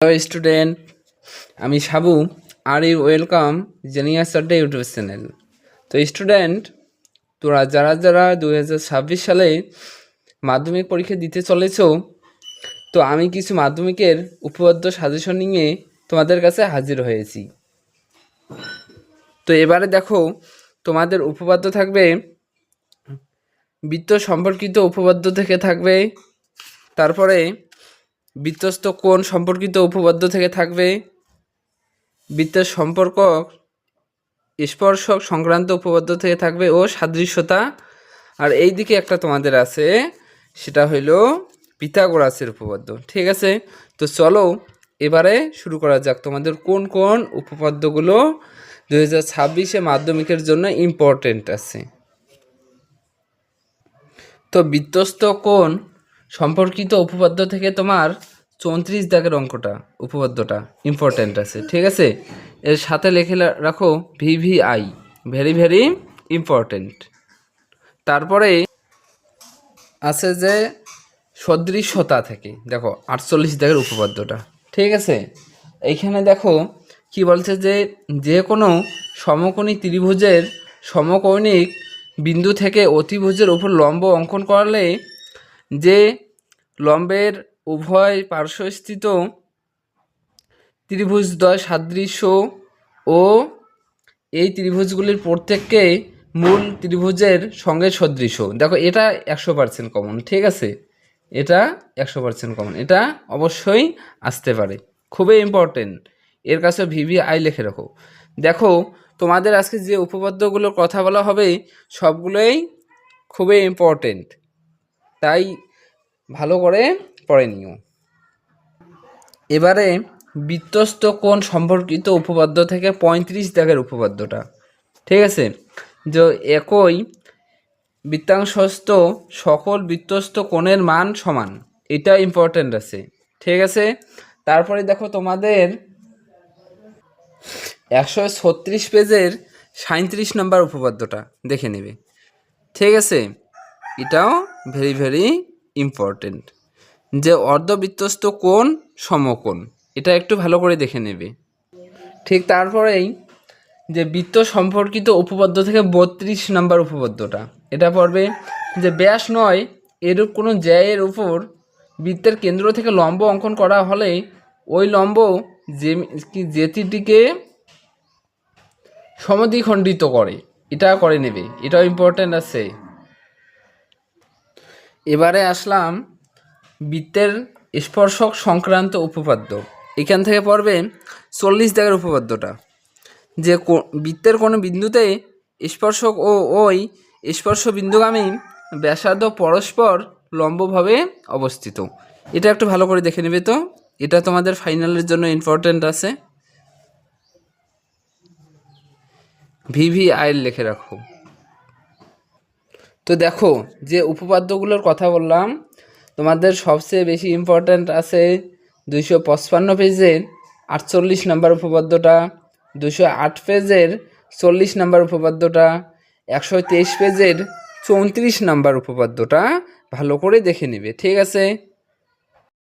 Hello student আমি সাবু। আর you welcome genius Adda YouTube channel তো student তোরা যারা যারা দু সালে মাধ্যমিক পরীক্ষা দিতে চলেছ, তো আমি কিছু মাধ্যমিকের উপপাদ্য সাজেশন নিয়ে তোমাদের কাছে হাজির হয়েছি। তো, এবারে দেখো, তোমাদের উপপাদ্য থাকবে, বৃত্ত সম্পর্কিত উপপাদ্য থেকে থাকবে, তারপরে বৃত্তস্থ কোণ সম্পর্কিত উপপাদ্য থেকে থাকবে? বৃত্তের সম্পর্ক স্পর্শক সংক্রান্ত উপপাদ্য থেকে থাকবে ও সাদৃশ্যতা। আর এই দিকে একটা তোমাদের আছে, সেটা হইল পিথাগোরাসের উপপাদ্য। ঠিক আছে? তো চলো এবারে শুরু করা যাক তোমাদের কোন কোন উপপাদ্যগুলো দু হাজার ছাব্বিশে মাধ্যমিকের জন্য ইম্পর্টেন্ট আছে। তো বৃত্তস্থ কোণ সম্পর্কিত উপপাদ্য থেকে তোমার চৌত্রিশ দাগের অঙ্কটা, উপপাদ্যটা ইম্পর্ট্যান্ট আছে, ঠিক আছে? এর সাথে লিখে রাখো ভিভিআই ভেরি ভেরি ইম্পর্ট্যান্ট তারপরে আছে যে সদৃশ্যতা থেকে, দেখো আটচল্লিশ দাগের উপপাদ্যটা, ঠিক আছে? এইখানে দেখো কি বলছে যে যে কোনো সমকোণী ত্রিভুজের সমকৌণিক বিন্দু থেকে অতিভুজের উপর লম্ব অঙ্কন করলে যে লম্বের উভয় পার্শ্বস্থিত ত্রিভুজদ্বয় সাদৃশ্য ও এই ত্রিভুজগুলির প্রত্যেককে মূল ত্রিভুজের সঙ্গে সদৃশ্য। দেখো, এটা একশো পার্সেন্ট কমন ঠিক আছে? এটা একশো পার্সেন্ট কমন এটা অবশ্যই আসতে পারে। খুবই ইম্পর্টেন্ট এর কাছে ভিভি আই লিখে রাখো। দেখো, তোমাদের আজকে যে উপপাদ্যগুলোর কথা বলা হবে, সবগুলোই খুবই ইম্পর্টেন্ট তাই ভালো করে পড়ে নিও। এবারে বৃত্তস্থ কোণ সম্পর্কিত উপপাদ্য থেকে পঁয়ত্রিশ দাগের উপপাদ্যটা, ঠিক আছে? যে একই বৃত্তাংশস্থ সকল বৃত্তস্থ কোণের মান সমান এটা ইম্পর্ট্যান্ট আছে, ঠিক আছে? তারপরে দেখো তোমাদের একশো ছত্রিশ পেজের সাঁত্রিশ নম্বর উপপাদ্যটা দেখে নেবে, ঠিক আছে? এটাও ভেরি ভেরি ইম্পর্টেন্ট যে অর্ধবৃত্তস্থ কোণ সমকোণ। এটা একটু ভালো করে দেখে নেবে। ঠিক তারপরেই যে বৃত্ত সম্পর্কিত উপপাদ্য থেকে বত্রিশ নাম্বার উপপাদ্যটা। এটা পড়বে যে ব্যাস নয়, এরূপ কোনো জ্যায়ের উপর বৃত্তের কেন্দ্র থেকে লম্ব অঙ্কন করা হলে ওই লম্ব যে যেটিটিকে সমদ্বিখণ্ডিত করে। এটা করে নেবে। এটাও ইম্পর্ট্যান্ট আছে। এবারে আসলাম বৃত্তের স্পর্শক সংক্রান্ত উপপাদ্য। এখান থেকে পড়বে চল্লিশ দাগের উপপাদ্যটা। যে বৃত্তের কোনো বিন্দুতে স্পর্শক ও ওই স্পর্শ বিন্দুগামী ব্যাসার্ধ পরস্পর লম্বভাবে অবস্থিত। এটা একটু ভালো করে দেখে নেবে তো। এটা তোমাদের ফাইনালের জন্য ইম্পর্ট্যান্ট আছে। ভিভি আইল লিখে রাখো। তো দেখো, যে উপপাদ্যগুলোর কথা বললাম, তোমাদের সবচেয়ে বেশি ইম্পর্ট্যান্ট আছে দুইশো পঁচপান্ন পেজের আটচল্লিশ নাম্বার উপপাদ্যটা দুশো আট পেজের চল্লিশ নাম্বার উপপাদ্যটা, একশো তেইশ পেজের চৌত্রিশ নাম্বার উপপাদ্যটা ভালো করে দেখে নেবে, ঠিক আছে?